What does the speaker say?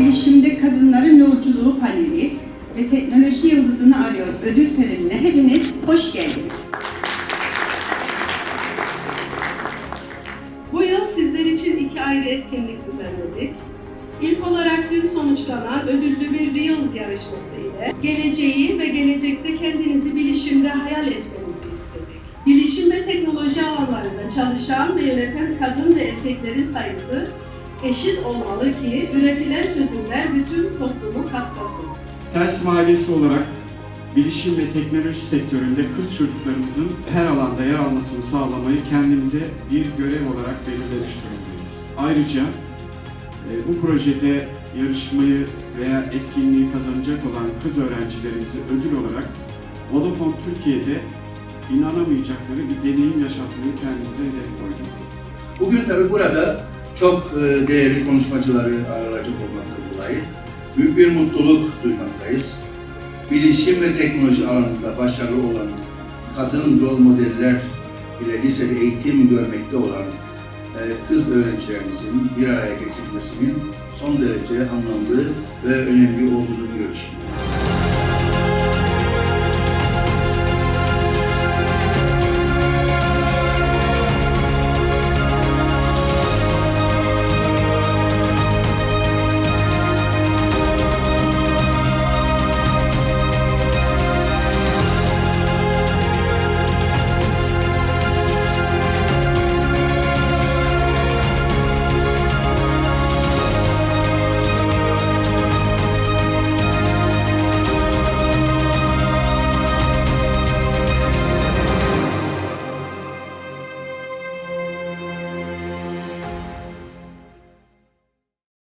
Bilişimde Kadınların Yolculuğu paneli ve Teknoloji Yıldızını Arıyor ödül törenine hepiniz hoş geldiniz. Bu yıl sizler için iki ayrı etkinlik düzenledik. İlk olarak dün sonuçlanan ödüllü bir Reels yarışması ile geleceği ve gelecekte kendinizi bilişimde hayal etmenizi istedik. Bilişim ve teknoloji alanlarında çalışan ve yöneten kadın ve erkeklerin sayısı eşit olmalı ki üretilen çözümler bütün toplumu kapsasın. Ters Mahallesi olarak bilişim ve teknoloji sektöründe kız çocuklarımızın her alanda yer almasını sağlamayı kendimize bir görev olarak belirlemiş durumdayız. Ayrıca e, bu projede yarışmayı veya etkinliği kazanacak olan kız öğrencilerimizi ödül olarak Vodafone Türkiye'de inanamayacakları bir deneyim yaşatmayı kendimize hedef koyduk. Bugün tabi burada çok e, değerli konuşmacıları ağırlayacak olmaktan dolayı büyük bir mutluluk duymaktayız. Bilişim ve teknoloji alanında başarılı olan kadın rol modeller ile lisede eğitim görmekte olan e, kız öğrencilerimizin bir araya getirilmesinin son derece anlamlı ve önemli olduğunu görüyoruz.